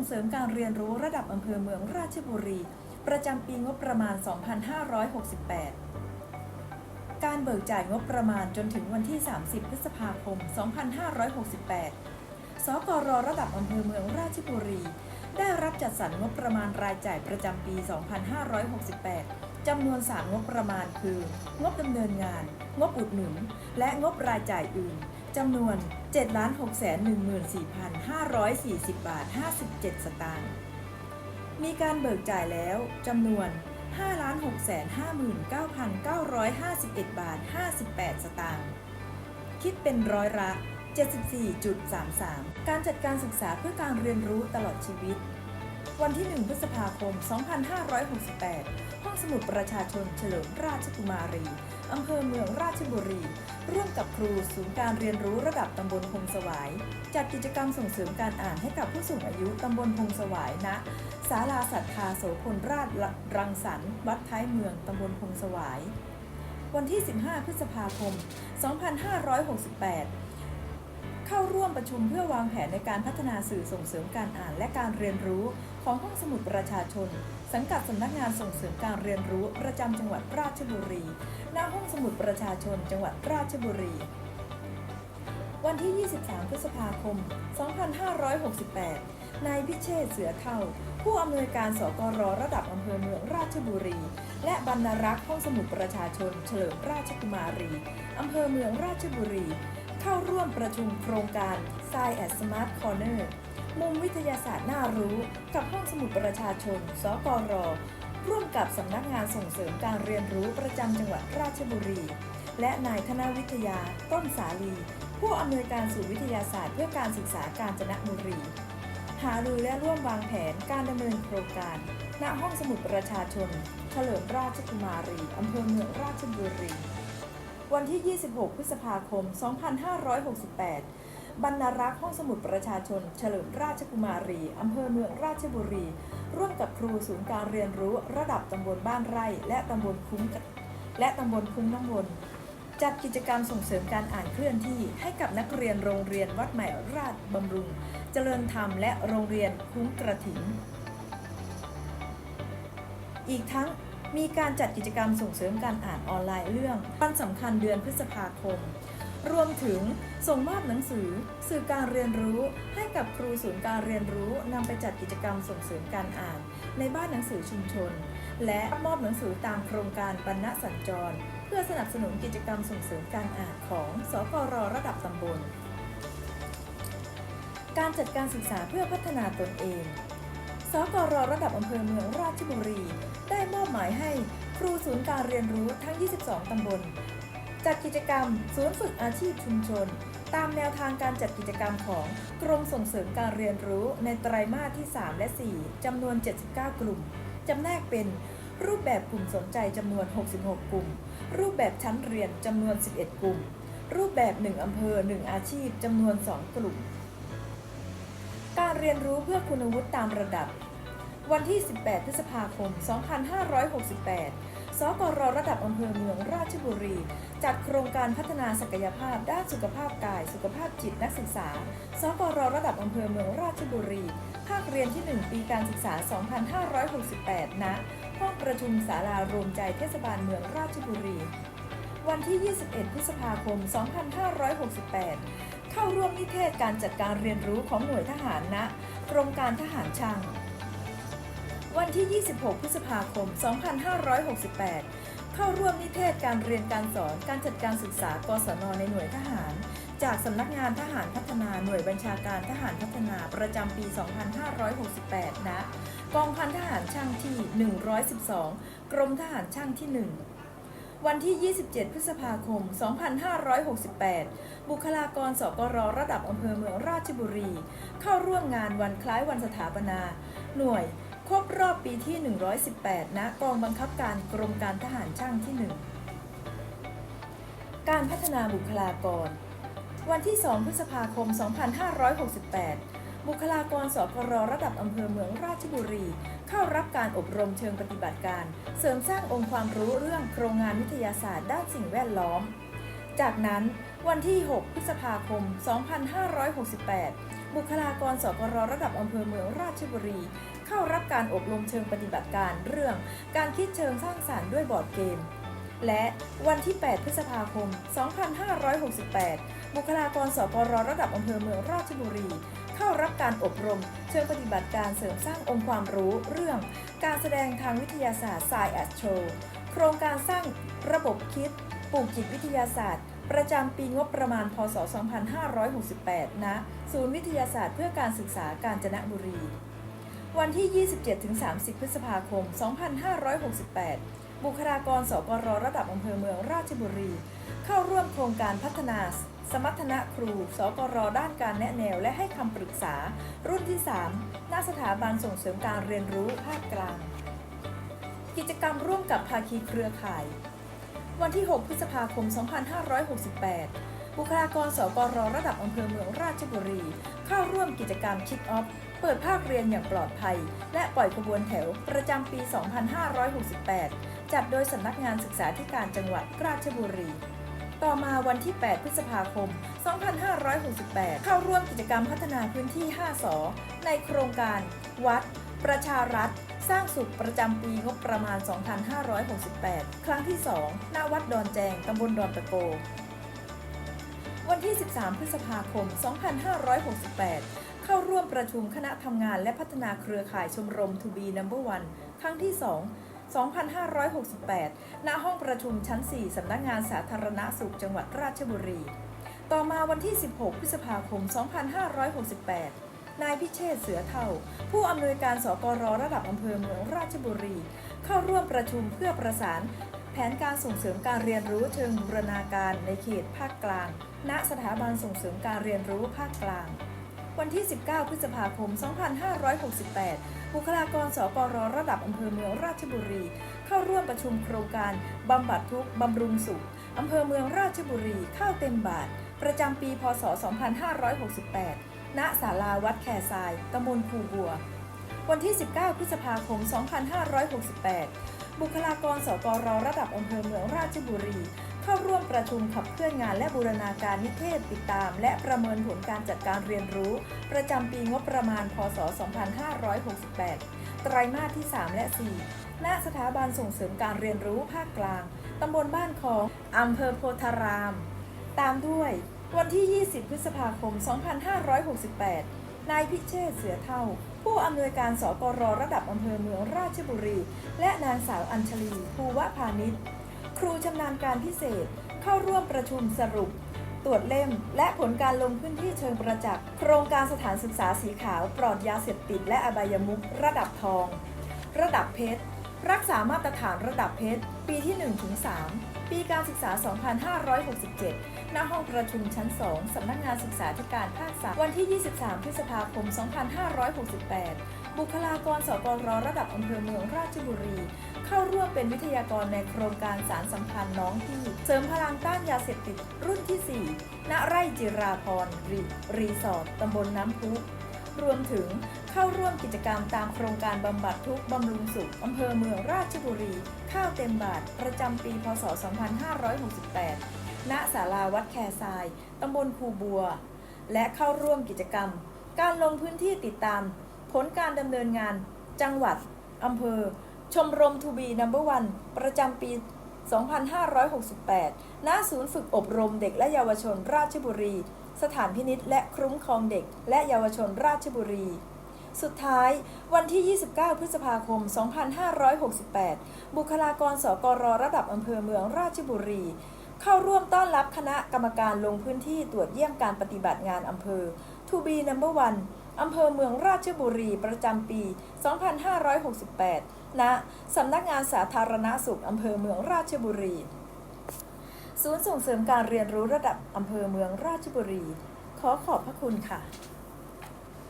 งเสริมการเรียนรู้ระดับอำเภอเมืองราชบุรี ประจำปีงบประมาณ 2568 การเบิกจ่ายงบประมาณจนถึงวันที่ 30 พฤษภาคม 2568 สกรระดับอำเภอเมืองราชบุรี ได้รับจัดสรรงบประมาณรายจ่ายประจำปี 2568 จำนวน3งบประมาณคือ งบดำเนินงาน งบอุดหนุน และงบรายจ่ายอื่นจำนวน 7,614,540 บาท 57 สตางค์ มีการเบิกจ่ายแล้วจำนวน5,659,951 บาท 58 สตางค์ คิดเป็นร้อยละ74.33 การจัดการศึกษาเพื่อการเรียนรู้ตลอดชีวิต วันที่ 1 พฤษภาคม 2568 ห้องสมุดประชาชนเฉลิมราชกุมารี อำเภอเมืองราชบุรี ร่วมกับครูศูนย์การเรียนรู้ระดับตำบลพงสวาย จัดกิจกรรมส่งเสริมการอ่านให้กับผู้สูงอายุตำบลพงสวายณศาลาศรัทธาโสพลราชรังสรรค์วัดท้ายเมืองตำบลพงสวาย วันที่ 15 พฤษภาคม 2568 เข้าร่วมประชุมเพื่อวางแผนในการพัฒนาสื่อส่งเสริมการอ่านและการเรียนรู้ของห้องสมุดประชาชน สังกัดสำนักงานส่งเสริมการเรียนรู้ประจำจังหวัดราชบุรีหน้าห้องสมุดประชาชน จังหวัดราชบุรี วันที่ 23 พฤษภาคม 2568 นายพิเชษเสือเท่า ผู้อำนวยการสกรระดับอำเภอเมืองราชบุรี และบรรณารักษ์ห้องสมุดประชาชน เฉลิมราชกุมารีอำเภอเมืองราชบุรี เข้าร่วมประชุมโครงการ Science at Smart Corner มุมวิทยาศาสตร์น่ารู้กับห้องสมุดประชาชน สกร ร่วมกับสำนักงานส่งเสริมการเรียนรู้ประจำจังหวัดราชบุรี และนายธนวิทยาต้นสาลี ผู้อำนวยการศูนย์วิทยาศาสตร์เพื่อการศึกษาการจนบุรี หารือและร่วมวางแผนการดำเนินโครงการ ณห้องสมุดประชาชน เฉลิมราชกุมารีอำเภอเมืองราชบุรี วันที่ 26 พฤษภาคม 2568 บรรณารักษ์ห้องสมุดประชาชน เฉลิมราชกุมารี อำเภอเมืองราชบุรี ร่วมกับครูศูนย์การเรียนรู้ระดับตำบลบ้านไร่ และตำบลคุ้งและตำบลคุ้งน้ำวนจัดกิจกรรมส่งเสริมการอ่านเคลื่อนที่ให้กับนักเรียนโรงเรียนวัดใหม่ราชบำรุง เจริญธรรมและโรงเรียนคุ้งกระถิ่นอีกทั้ง มีการจัดกิจกรรมส่งเสริมการอ่านออนไลน์เรื่องวันสำคัญเดือนพฤษภาคม รวมถึงส่งมอบหนังสือสื่อการเรียนรู้ให้กับครูศูนย์การเรียนรู้นำไปจัดกิจกรรมส่งเสริมการอ่าน ในบ้านหนังสือชุมชน และมอบหนังสือตามโครงการบรรณสัญจร เพื่อสนับสนุนกิจกรรมส่งเสริมการอ่านของสกรระดับตำบล การจัดการศึกษาเพื่อพัฒนาตนเอง สกรระดับอำเภอเมืองราชบุรี ได้มอบหมายให้ครูศูนย์การเรียนรู้ทั้ง 22 ตำบล จัดกิจกรรมศูนย์ฝึกอาชีพชุมชน ตามแนวทางการจัดกิจกรรมของกรมส่งเสริมการเรียนรู้ในไตรามาสที่ 3 และ 4 จำนวน 79 กลุ่ม จำแนกเป็นรูปแบบกลุ่มสนใจจำนวน 66 กลุ่ม รูปแบบชั้นเรียนจำนวน 11 กลุ่ม รูปแบบ 1 อำเภอ 1 อาชีพจำนวน 2 กลุ่ม เรียนรู้เพื่อคุณวุฒิตามระดับ วันที่ 18 พฤษภาคม 2568 สกรระดับอำเภอเมืองราชบุรี จัดโครงการพัฒนาศักยภาพด้านสุขภาพกาย สุขภาพจิตนักศึกษา สกรระดับอำเภอเมืองราชบุรี ภาคเรียนที่ 1 ปีการศึกษา 2568 ณ ห้องประชุมศาลารวมใจเทศบาลเมืองราชบุรีวันที่ 21 พฤษภาคม 2568 เข้าร่วมนิเทศการจัดการเรียนรู้ของหน่วยทหารณกรมการทหารช่างวันที่ 26 พฤษภาคม 2568 เข้าร่วมนิเทศการเรียนการสอนการจัดการศึกษากศนในหน่วยทหาร จากสำนักงานทหารพัฒนาหน่วยบัญชาการทหารพัฒนาประจำปี 2568 ณ กองพันทหารช่างที่ 112 กรมทหารช่างที่ 1 วันที่ 27 พฤษภาคม 2568 บุคลากรสกรระดับอำเภอเมืองราชบุรี เข้าร่วมงานวันคล้ายวันสถาปนา หน่วยครบรอบปีที่ 118 ณ กองบังคับการกรมการทหารช่างที่ 1 การพัฒนาบุคลากร วันที่ 2 พฤษภาคม 2568 บุคลากรสกรระดับอำเภอเมืองราชบุรี เข้ารับการอบรมเชิงปฏิบัติการ เสริมสร้างองค์ความรู้เรื่องโครงงานวิทยาศาสตร์ด้านสิ่งแวดล้อม จากนั้นวันที่ 6 พฤษภาคม 2568 บุคลากรสกรระดับอำเภอเมืองราชบุรี เข้ารับการอบรมเชิงปฏิบัติการเรื่องการคิดเชิงสร้างสารรค์ด้วยบอร์ดเกม และวันที่ 8 พฤษภาคม 2568 บุคลากรสกรระดับอำเภอเมืองราชบุรี เข้ารับการอบรม เชิงปฏิบัติการเสริมสร้างองค์ความรู้เรื่อง การแสดงทางวิทยาศาสตร์ Science at Show โครงการสร้างระบบคิดปลูกจิตวิทยาศาสตร์ ประจำปีงบประมาณ พศ 2568 ณ ศูนย์วิทยาศาสตร์เพื่อการศึกษากาญจนบุรี วันที่ 27-30 พฤษภาคม 2568 บุคลากรสกรระดับอำเภอเมืองราชบุรี เข้าร่วมโครงการพัฒนา สมรรถนะครู สกรด้านการแนะแนว และให้คำปรึกษา รุ่นที่3ณสถาบันส่งเสริมการเรียนรู้ภาคกลาง กิจกรรมร่วมกับภาคีเครือข่าย วันที่ 6 พฤษภาคม 2568 บุคลากรสกรระดับอำเภอเมืองราชบุรี เข้าร่วมกิจกรรมคิดออฟเปิดภาคเรียนอย่างปลอดภัย และปล่อยขบวนแถวประจำปี 2568 จัดโดยสำนักงานศึกษาธิการจังหวัดราชบุรี ต่อมาวันที่ 8 พฤษภาคม 2568 เข้าร่วมกิจกรรมพัฒนาพื้นที่ 5สอในโครงการ วัด ประชารัฐ สร้างสุขประจำปีงบประมาณ 2568 ครั้งที่ 2 ณ วัดดอนแจง ตำบลดอนตะโก วันที่ 13 พฤษภาคม 2568เข้าร่วมประชุมคณะทำงานและพัฒนาเครือข่ายชมรม To be Number One ครั้งที่ 2 2568 ณ ห้องประชุมชั้น 4 สำนักงานสาธารณสุขจังหวัดราชบุรี ต่อมาวันที่ 16 พฤษภาคม 2568นายพิเชษเสือเท่า ผู้อำนวยการสกรระดับอำเภอเมืองราชบุรี เข้าร่วมประชุมเพื่อประสาน แผนการส่งเสริมการเรียนรู้เชิงบูรณาการในเขตภาคกลาง ณสถาบันส่งเสริมการเรียนรู้ภาคกลาง วันที่ 19 พฤษภาคม 2568 บุคลากรสกรระดับอำเภอเมืองราชบุรี เข้าร่วมประชุมโครงการบำบัดทุกข์บำรุงสุขอำเภอเมืองราชบุรีข้าวเต็มบาท ประจำปี พศ 2568 ณ ศาลาวัดแคทรายตำบลคูบัว วันที่ 19 พฤษภาคม 2568 บุคลากรสกรระดับอำเภอเมืองราชบุรี เข้าร่วมประชุมขับเคลื่อนงานและบูรณาการนิเทศติดตาม และประเมินผลการจัดการเรียนรู้ ประจำปีงบประมาณ พศ 2568 ไตรมาสที่ 3 และ 4 ณ สถาบันส่งเสริมการเรียนรู้ภาคกลาง ตำบลบ้านคองอำเภอโพธาราม ตามด้วยวันที่ 20 พฤษภาคม 2568 นายพิเชษเสือเท่า ผู้อำนวยการสกรระดับอำเภอเมืองราชบุรี และนางสาวอัญชลีภูวะพาณิชย์ ครูชำนาญการพิเศษเข้าร่วมประชุมสรุป ตรวจเล่ม และผลการลงพื้นที่เชิงประจักษ์โครงการสถานศึกษาสีขาวปลอดยาเสพติดและอบายมุขระดับทอง ระดับเพชร รักษามาตรฐานระดับเพชร ปีที่ 1-3 ปีการศึกษา 2567 ณ ห้องประชุมชั้น 2 สำนักงานศึกษาธิการภาค3วันที่ 23 พฤษภาคม 2568 บุคลากรสกรระดับอำเภอเมืองราชบุรี เข้าร่วมเป็นวิทยากรในโครงการสารสัมพันธ์น้องพี่ เสริมพลังต้านยาเสพติดรุ่นที่ 4 ณ ไร่จิราพรรีรีสอร์ทตำบลน้ำพุรวมถึงเข้าร่วมกิจกรรมตามโครงการบำบัดทุกบำรุงสุขอำเภอเมืองราชบุรี ข้าวเต็มบาท ประจำปี พศ 2568 ณ ศาลาวัดแคทราย ตำบลคูบัว และเข้าร่วมกิจกรรม การลงพื้นที่ติดตาม ผลการดำเนินงานจังหวัดอำเภอ ชมรมทูบีนัมเบอร์วันประจำปี 2568 ณ ศูนย์ฝึกอบรมเด็กและเยาวชนราชบุรี สถานพินิษและคุ้มครองเด็กและเยาวชนราชบุรี สุดท้ายวันที่ 29 พฤษภาคม 2568 บุคลากรสกรระดับอำเภอเมืองราชบุรีเข้าร่วมต้อนรับคณะกรรมการลงพื้นที่ตรวจเยี่ยมการปฏิบัติงานอำเภอ To be number one อำเภอเมืองราชบุรีประจำปี 2568 ณ สำนักงานสาธารณสุขอำเภอเมืองราชบุรี ศูนย์ส่งเสริมการเรียนรู้ระดับอำเภอเมืองราชบุรี ขอขอบพระคุณค่ะ